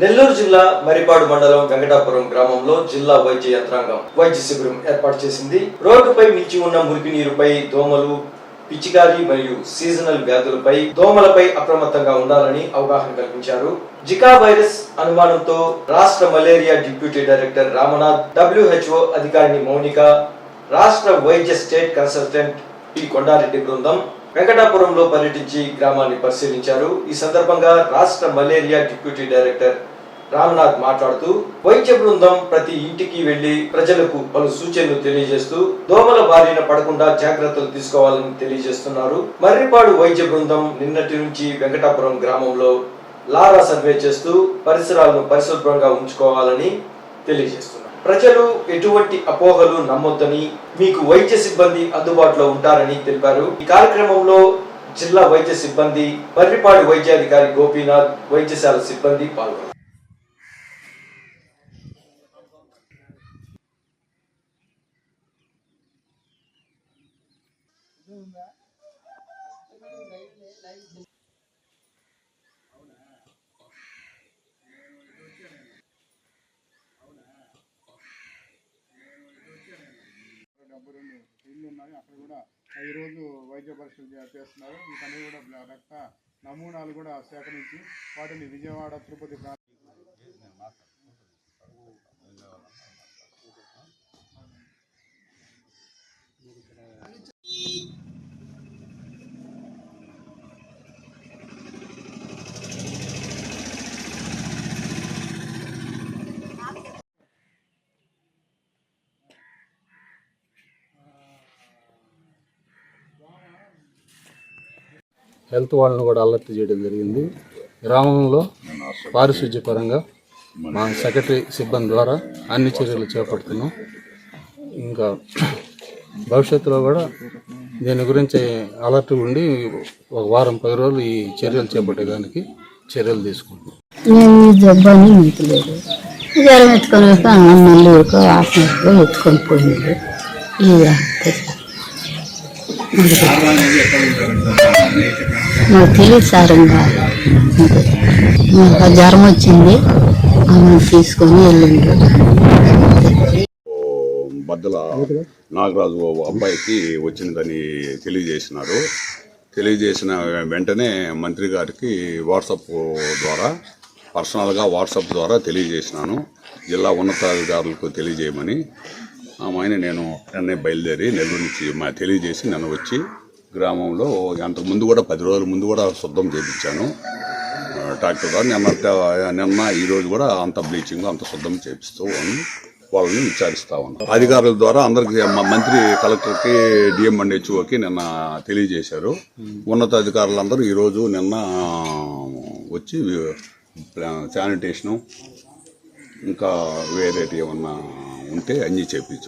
నెల్లూరు జిల్లా మరిపాడు మండలం వెంకటాపురం గ్రామంలో జిల్లా వైద్య యంత్రాంగం వైద్య శిబిరం ఏర్పాటు చేసింది. రోడ్డుపై నిలిచి ఉన్న మురికి నీరుపై దోమలు పిచికారి మరియు సీజనల్ వ్యాధులపై దోమలపై అప్రమత్తంగా ఉండాలని అవగాహన కల్పించారు. జికా వైరస్ అనుమానంతో రాష్ట్ర malaria deputy director Ramanath WHO అధికారిని మౌనిక రాష్ట్ర వైద్య స్టేట్ కన్సల్టెంట్ పి. కొండారెడ్డి బృందం వెంకటాపురంలో పర్యటించి గ్రామాన్ని పరిశీలించారు. ఈ సందర్భంగా రాష్ట్ర మలేరియా డిప్యూటీ డైరెక్టర్ రామనాథ్ మాట్లాడుతూ వైద్య బృందం ప్రతి ఇంటికి వెళ్ళి ప్రజలకు పలు సూచనలు తెలియజేస్తూ దోమల బారిన పడకుండా జాగ్రత్తలు తీసుకోవాలని తెలియజేస్తున్నారు. మర్రిపాడు వైద్య బృందం నిన్నటి నుంచి వెంకటాపురం గ్రామంలో లారా సర్వే చేస్తూ పరిసరాలను పరిశుభ్రంగా ఉంచుకోవాలని తెలియజేస్తున్నారు. ప్రజలు ఎటువంటి అపోహలు నమ్మొద్దని మీకు వైద్య సిబ్బంది అందుబాటులో ఉంటారని తెలిపారు. ఈ కార్యక్రమంలో జిల్లా వైద్య సిబ్బంది మర్రిపాడు వైద్యాధికారి గోపీనాథ్ వైద్యశాల సిబ్బంది పాల్గొన్నారు. డెబ్బై రెండు ఇళ్ళు ఉన్నాయి అక్కడ కూడా ఈరోజు వైద్య పరీక్షలు చేస్తున్నారు. వీటన్నీ కూడా రక్త నమూనాలు కూడా సేకరించి వాటిని విజయవాడ తిరుపతి ప్రాంతం హెల్త్ వాళ్ళని కూడా అలర్ట్ చేయడం జరిగింది. గ్రామంలో పారిశుద్ధ్య పరంగా మా సెక్రటరీ సిబ్బంది ద్వారా అన్ని చర్యలు చేపడుతున్నాం. ఇంకా భవిష్యత్తులో కూడా దీని గురించి అలర్ట్ ఉండి ఒక వారం పది రోజులు ఈ చర్యలు చేపట్టేదానికి చర్యలు తీసుకుంటాం జ్వరం ఎత్తుకొని వస్తే అన్నం మళ్ళీ ఎత్తుకొని పోయింది. ఇది నాకు తెలియదు సార్ ఇంకా. నాకు జ్వరం వచ్చింది. ఆమె తీసుకొని వెళ్ళిండ్రు బద్దల నాగరాజు అబ్బాయికి వచ్చిందని తెలియజేసినారు. తెలియజేసిన వెంటనే మంత్రి గారికి వాట్సాప్ ద్వారా పర్సనల్గా వాట్సాప్ ద్వారా తెలియజేసినాను. జిల్లా ఉన్నతాధికారులకు తెలియజేయమని. ఆమె నేను వెంటనే బయలుదేరి నెల్లూరు నుంచి మా తెలియజేసి నన్ను వచ్చి గ్రామంలో అంతకు ముందు కూడా పది రోజుల ముందు కూడా శుద్ధం చేయించాను డాక్టర్ గారు నిన్న నిన్న ఈరోజు కూడా అంత బ్లీచింగ్ అంత శుద్ధం చేపిస్తూ అని వాళ్ళని విచారిస్తా ఉన్నాం అధికారుల ద్వారా అందరికి మా మంత్రి కలెక్టర్కి డిఎం అండ్ హెచ్ఓకి నిన్న తెలియజేశారు. ఉన్నతాధికారులందరూ ఈరోజు నిన్న వచ్చి శానిటేషను ఇంకా వేరేటి ఏమన్నా ఉంటే అన్నీ చేపించు.